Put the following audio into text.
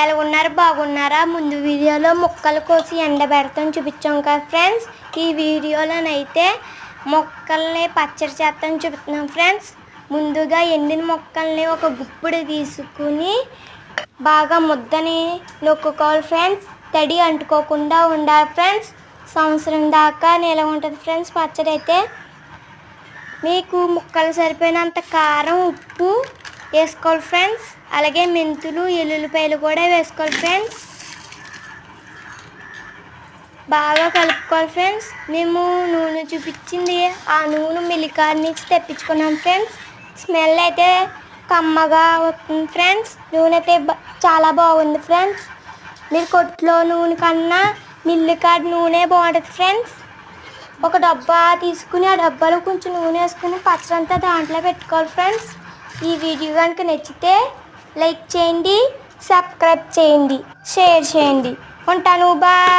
ఎలా ఉన్నారు బాగున్నారా? ముందు వీడియోలో ముక్కలు కోసి ఎండబెడతాం చూపించాం కదా ఫ్రెండ్స్. ఈ వీడియోలోనైతే మొక్కల్ని పచ్చడి చేస్తాం చూపిస్తున్నాం ఫ్రెండ్స్. ముందుగా ఎండిన మొక్కల్ని ఒక గుప్పుడు తీసుకుని బాగా ముద్దని నొక్కుకోవాలి ఫ్రెండ్స్. తడి అంటుకోకుండా ఉండాలి ఫ్రెండ్స్. సంవత్సరం దాకా నిలవ ఉంటుంది ఫ్రెండ్స్ పచ్చడి అయితే మీకు ముక్కలు సరిపోయినంత కారం ఉప్పు వేసుకోవాలి ఫ్రెండ్స్. అలాగే మెంతులు ఎల్లుల్లిపాయలు కూడా వేసుకోవాలి ఫ్రెండ్స్. బాగా కలుపుకోవాలి ఫ్రెండ్స్. మేము నూనె చూపించింది ఆ నూనె మిల్లికాడ నుంచి తెప్పించుకున్నాం ఫ్రెండ్స్. స్మెల్ అయితే కమ్మగా వస్తుంది ఫ్రెండ్స్. నూనె అయితే చాలా బాగుంది ఫ్రెండ్స్. మీరు కొట్లో నూనె కన్నా మిల్లికాడ నూనె బాగుంటుంది ఫ్రెండ్స్. ఒక డబ్బా తీసుకుని ఆ డబ్బాలో కొంచెం నూనె వేసుకుని పచ్చడంతా దాంట్లో పెట్టుకోవాలి ఫ్రెండ్స్. ఈ వీడియో కనుక నచ్చితే లైక్ చేయండి సబ్స్క్రైబ్ చేయండి షేర్ చేయండి. ఉంటాను బాయ్.